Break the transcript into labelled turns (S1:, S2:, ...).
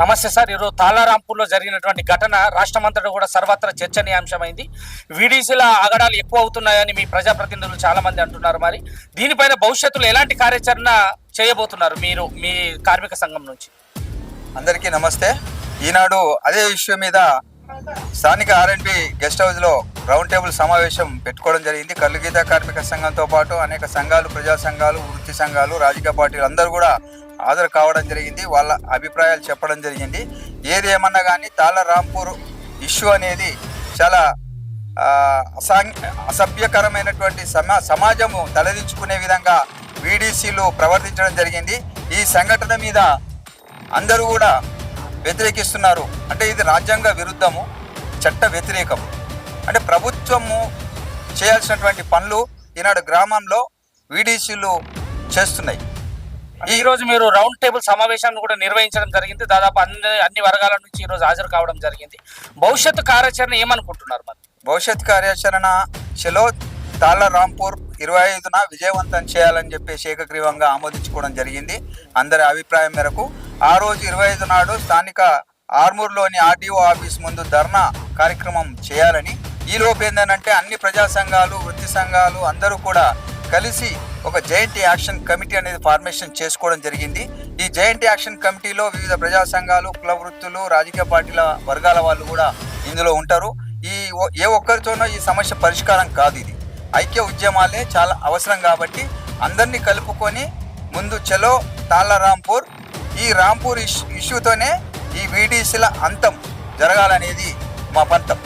S1: నమస్తే సార్. ఈరోజు తాలారాంపూర్లో జరిగినటువంటి ఘటన రాష్ట్రమంతటా కూడా సర్వత్రా చర్చనీయాంశమైంది. వీడీసీల ఆగడాలు ఎక్కువ అవుతున్నాయని మీ ప్రజాప్రతినిధులు చాలా మంది అంటున్నారు మరి. దీనిపైన భవిష్యత్తులో ఎలాంటి కార్యాచరణ చేయబోతున్నారు మీరు మీ కార్మిక సంఘం నుంచి?
S2: అందరికీ నమస్తే. ఈనాడు అదే విషయం మీద స్థానిక ఆర్ఎన్బి గెస్ట్ హౌస్లో రౌండ్ టేబుల్ సమావేశం పెట్టుకోవడం జరిగింది. కల్లుగీత కార్మిక సంఘంతో పాటు అనేక సంఘాలు ప్రజా సంఘాలు వృత్తి సంఘాలు రాజకీయ పార్టీలు అందరూ కూడా హాజరు కావడం జరిగింది. వాళ్ళ అభిప్రాయాలు చెప్పడం జరిగింది. ఏది ఏమన్నా కానీ తాళ రాంపూర్ ఇష్యూ అనేది చాలా అసాంగ్ అసభ్యకరమైనటువంటి సమా సమాజము తలదించుకునే విధంగా వీడీసీలు ప్రవర్తించడం జరిగింది. ఈ సంఘటన మీద అందరూ కూడా వ్యతిరేకిస్తున్నారు. అంటే ఇది రాజ్యాంగ విరుద్ధము చట్ట వ్యతిరేకము. అంటే ప్రభుత్వము చేయాల్సినటువంటి పనులు ఈనాడు గ్రామంలో వీడీసీలు చేస్తున్నాయి.
S1: ఈ రోజు మీరు రౌండ్ టేబుల్ సమావేశాన్ని కూడా నిర్వహించడం జరిగింది. దాదాపు అన్ని అన్ని వర్గాల నుంచి ఈ రోజు హాజరు కావడం జరిగింది. భవిష్యత్తు కార్యాచరణ ఏమనుకుంటున్నారు మరి?
S2: భవిష్యత్ కార్యాచరణ చలో తాళ్ళ రాంపూర్ ఇరవై ఐదున విజయవంతం చేయాలని చెప్పేసి ఏకగ్రీవంగా ఆమోదించుకోవడం జరిగింది. అందరి అభిప్రాయం మేరకు ఆ రోజు ఇరవై ఐదు నాడు స్థానిక ఆర్మూర్లోని ఆర్డీఓ ఆఫీస్ ముందు ధర్నా కార్యక్రమం చేయాలని ఈ లోపు ఏంటంటే అన్ని ప్రజా సంఘాలు వృత్తి సంఘాలు అందరూ కూడా కలిసి ఒక జైంట్ యాక్షన్ కమిటీ అనేది ఫార్మేషన్ చేసుకోవడం జరిగింది. ఈ జైంట్ యాక్షన్ కమిటీలో వివిధ ప్రజా సంఘాలు కుల వృత్తులు రాజకీయ పార్టీల వర్గాల వాళ్ళు కూడా ఇందులో ఉంటారు. ఈ ఏ ఒక్కరితోనో ఈ సమస్య పరిష్కారం కాదు ఇది. ఐక్య ఉద్యమాలే చాలా అవసరం కాబట్టి అందరినీ కలుపుకొని ముందు చలో తాళ్ళ రాంపూర్ ఈ రాంపూర్ ఇష్యూ ఇష్యూతోనే ఈ వీడీసీల అంతం జరగాలనేది మా పంతం.